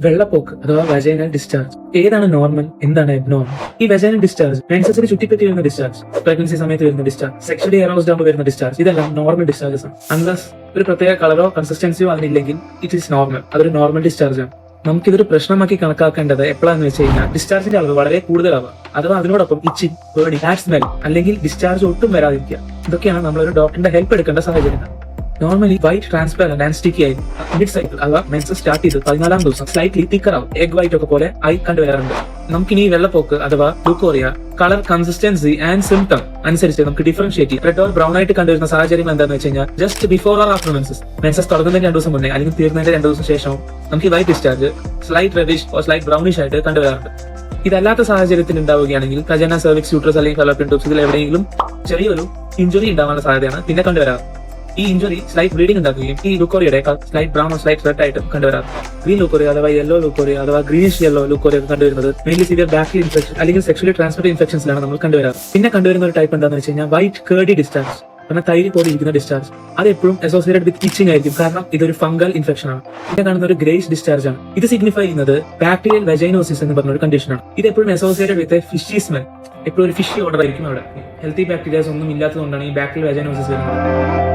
വെള്ളപ്പോക്ക് അഥവാ vaginal discharge ഏതാണ് normal എന്താണ് എബ്നോർമൽ ഈ വജൈനൽ ഡിസ്ചാർജ് മെൻസസിന് ചുറ്റിപ്പറ്റി വരുന്ന ഡിസ്ചാർജ് പ്രഗ്നൻസി സമയത്ത് വരുന്ന ഡിസ്ചാർജ് സെക്ഷലി അറോസ്ഡ് ആകുമ്പോൾ വരുന്ന ഡിസ്ചാർജ് ഇതെല്ലാം നോർമൽ ഡിസ്ചാർജസ് ആണ്. അൺലസ് ഒരു പ്രത്യേക കളറോ കൺസിസ്റ്റൻസിയോ അതിനില്ലെങ്കിൽ ഇറ്റ് ഈസ് നോർമൽ അതൊരു നോർമൽ ഡിസ്ചാർജ് ആണ്. നമുക്കിതൊരു പ്രശ്നമാക്കി കണക്കാക്കേണ്ടത് എപ്പോഴാന്ന് വെച്ച് കഴിഞ്ഞാൽ ഡിസ്ചാർജിന്റെ അളവ് വളരെ കൂടുതലാവുക അഥവാ അതിനോടൊപ്പം ഇച്ചിങ് ബേണിംഗ് ബാഡ് സ്മെൽ അല്ലെങ്കിൽ ഡിസ്ചാർജ് ഒട്ടും വരാതിരിക്കുക. ഇതൊക്കെയാണ് നമ്മളൊരു ഡോക്ടറിന്റെ ഹെൽപ്പ് എടുക്കേണ്ട സാഹചര്യങ്ങൾ normally white transparent and sticky ആയി മിഡ് സൈക്കിൾ അഥവാ മെൻസ് സ്റ്റാർട്ട് ചെയ്ത് പതിനാലാം ദിവസം സ്ലൈറ്റ്ലി തിക്കർ ആവും. എഗ് വൈറ്റ് ഒക്കെ പോലെ ആയി കണ്ടുവരാറുണ്ട് നമുക്കിനി ഇനി വെള്ളപ്പോക്ക് അഥവാ leucorrhoea colour consistency and symptom അനുസരിച്ച് നമുക്ക് ഡിഫറൻഷിയേറ്റ് ചെയ്യും. റെഡ് ഓർ ബ്രൗൺ ആയിട്ട് കണ്ടുവരുന്ന സാഹചര്യം എന്താണെന്ന് വെച്ച് കഴിഞ്ഞാൽ just before or after menses menses തുടങ്ങുന്നതിന് രണ്ട് ദിവസം മുന്നേ അല്ലെങ്കിൽ തീർന്നതിന്റെ രണ്ട് ദിവസം ശേഷം നമുക്ക് ഈ white discharge slight reddish or slight brownish ആയിട്ട് കണ്ടുവരാറുണ്ട് ഇതല്ലാത്ത സാഹചര്യത്തിൽ ഉണ്ടാവുകയാണെങ്കിൽ കജന സെർവിക്സ് യൂട്രസ് അല്ലെങ്കിൽ ഫലോപ്പിൻ ട്യൂബ്സ് ഇതിൽ എവിടെയെങ്കിലും ചെറിയൊരു ഇഞ്ചുറി ഉണ്ടാവാനുള്ള സാധ്യതയാണ്. പിന്നെ കണ്ടുവരാറ് ഈ ഇഞ്ചുറി സ്ലൈറ്റ് ബ്ലീഡിംഗ് ഉണ്ടാക്കുകയും ഈ ലുക്കോറിയുടെ സ്ലൈറ്റ് ബ്രൗൺ സ്ലൈറ്റ് റെഡ് ആയിട്ട് കണ്ടുവരാം. ഗ്രീൻ ലുക്കോറിയ അഥവാ യെല്ലോ ലുക്കോറിയ അഥവാ ഗ്രീനിഷ് യെല്ലോ ലുക്കോറിയ കണ്ടുവരുന്നത് മെയിൻലി സിവിയർ ബാക്ടീരിയൽ ഇൻഫെക്ഷൻ അല്ലെങ്കിൽ സെക്ഷലി ട്രാൻസ്മിറ്റഡ് ഇൻഫെക്ഷൻസിലാണ് നമ്മൾ കണ്ടുവരാം പിന്നെ കണ്ടുവരുന്ന ഒരു ടൈപ്പ് എന്താണെന്ന് വെച്ച് കഴിഞ്ഞാൽ വൈറ്റ് കേർഡി ഡിസ്ചാർജ് പിന്നെ തൈര് പോലെ ഇരിക്കുന്ന ഡിസ്ചാർജ് അത് എപ്പോഴും അസോസിയേറ്റഡ് വിത്ത് ഇച്ചിങ് ആയിരിക്കും. കാരണം ഇതൊരു ഫംഗൽ ഇൻഫെക്ഷൻ ആണ്. പിന്നെ കാണുന്ന ഒരു ഗ്രേസ് ഡിസ്ചാർജ് ആണ്. ഇത് സിഗ്നിഫൈ ചെയ്യുന്നത് ബാക്ടീരിയൽ വെജൈനോസിസ് എന്ന് പറഞ്ഞ ഒരു കണ്ടീഷൻ ആണ്. ഇത് എപ്പോഴും അസോസിയേറ്റഡ് വിത്ത് ഫിഷി സ്മെൽ എപ്പോഴും ഒരു ഫിഷി ഓർഡർ ആയിരിക്കും അവിടെ. ഹെൽത്തി ബാക്ടീരിയാസ് ഒന്നും ഇല്ലാത്തതുകൊണ്ടാണ് ഈ ബാക്ടീരിയൽ വെജൈനോസിസ് വരുന്നത്.